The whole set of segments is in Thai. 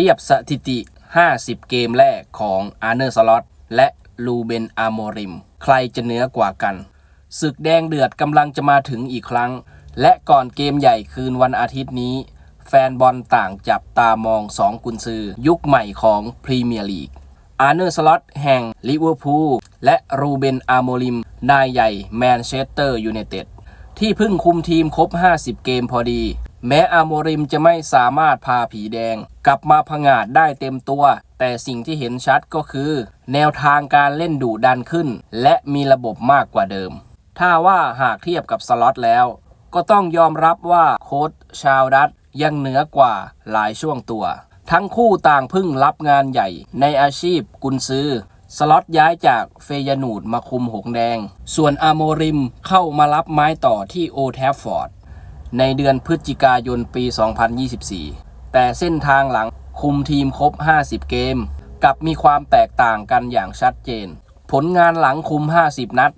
เทียบสถิติ 50 เกมแรกของอาร์เนอร์สล็อตและลูเบนอาโมริม ใครจะเหนือกว่ากัน ศึกแดงเดือดกำลังจะมาถึงอีกครั้ง และก่อนเกมใหญ่คืนวันอาทิตย์นี้ แฟนบอลต่างจับตามองสองกุนซือ ยุคใหม่ของพรีเมียร์ลีก อาร์เนอร์สล็อตแห่งลิเวอร์พูลและรูเบนอาโมริม นายใหญ่แมนเชสเตอร์ยูไนเต็ดที่เพิ่งคุมทีมครบ 50 เกมพอดี แม้อาโมริมจะไม่สามารถพาผีแดง กลับมาผงาดได้เต็มตัว แต่สิ่งที่เห็นชัดก็คือ แนวทางการเล่นดุดันขึ้น และมีระบบมากกว่าเดิม ถ้าว่าหากเทียบกับสล็อตแล้ว ก็ต้องยอมรับว่าโค้ชชาวดัตยังเหนือกว่าหลายช่วงตัว ทั้งคู่ต่างพิ่งรับงานใหญ่ในอาชีพกุนซือสล็อตย้ายจากเฟยานูดมาคุมหงแดง ส่วนอาโมริมเข้ามารับไม้ต่อที่โอแทฟฟอร์ด ในเดือนพฤศจิกายนปี 2024 แต่เส้นทางหลังคุมทีมครบ 50 เกม กับมีความแตกต่างกันอย่างชัดเจน ผลงานหลังคุม 50 นัด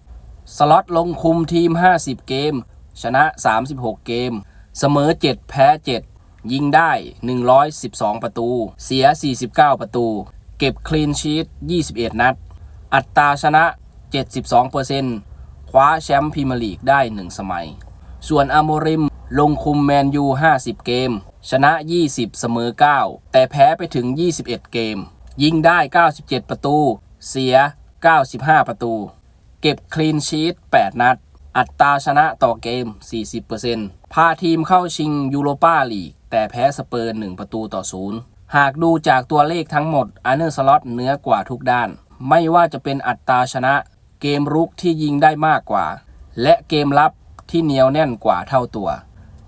สล็อตลงคุมทีม 50 เกม ชนะ 36 เกม เสมอ 7 แพ้ 7 ยิงได้ 112 ประตู เสีย 49 ประตู เก็บคลีนชีต21 นัด อัตราชนะ 72%คว้าแชมป์พรีเมียร์ลีกได้ 1 สมัย ส่วนอาโมริม ลงคุมแมนยู 50 เกม ชนะ 20 เสมอ 9 แต่แพ้ไปถึง 21 เกม ยิงได้ 97 ประตู เสีย 95 ประตู เก็บคลีนชีต 8 นัด อัตราชนะต่อเกม 40%พาทีมเข้าชิงยูโรปาลีก แต่แพ้สเปอร์1ประตูต่อ0หากดูจากตัวเลขทั้งหมดอาร์เนอร์สล็อตเหนือกว่าทุกด้าน ไม่ว่าจะเป็นอัตราชนะ เกมรุกที่ยิงได้มากกว่า และเกมรับที่เหนียวแน่นกว่าเท่าตัว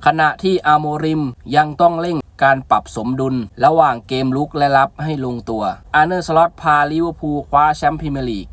ขณะที่อาโมริมยังต้องเร่งการปรับสมดุล ระหว่างเกมลุกและรับให้ลงตัวอาร์เนอร์สล็อตพาลิเวอร์พูลคว้าแชมป์พรีเมียร์ลีก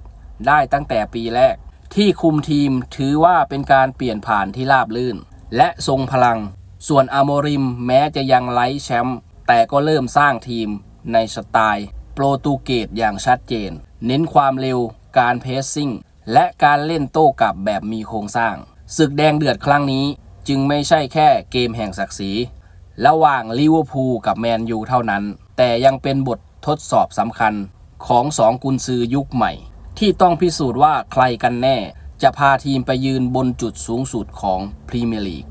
ได้ตั้งแต่ปีแรก ที่คุมทีมถือว่าเป็นการเปลี่ยนผ่านที่ราบลื่น และทรงพลัง ส่วนอาโมริมแม้จะยังไร้แชมป์แต่ก็เริ่มสร้างทีมในสไตล์โปรตุเกสอย่างชัดเจน เน้นความเร็ว การเพสซิ่ง และการเล่นโต้กลับแบบมีโครงสร้างศึกแดงเดือดครั้งนี้ จึงไม่ใช่แค่เกมแห่งศักดิ์ศรี ระหว่างลิเวอร์พูลกับแมนยูเท่านั้น แต่ยังเป็นบททดสอบสำคัญของสองกุนซือยุคใหม่ ที่ต้องพิสูจน์ว่าใครกันแน่ จะพาทีมไปยืนบนจุดสูงสุดของพรีเมียร์ลีก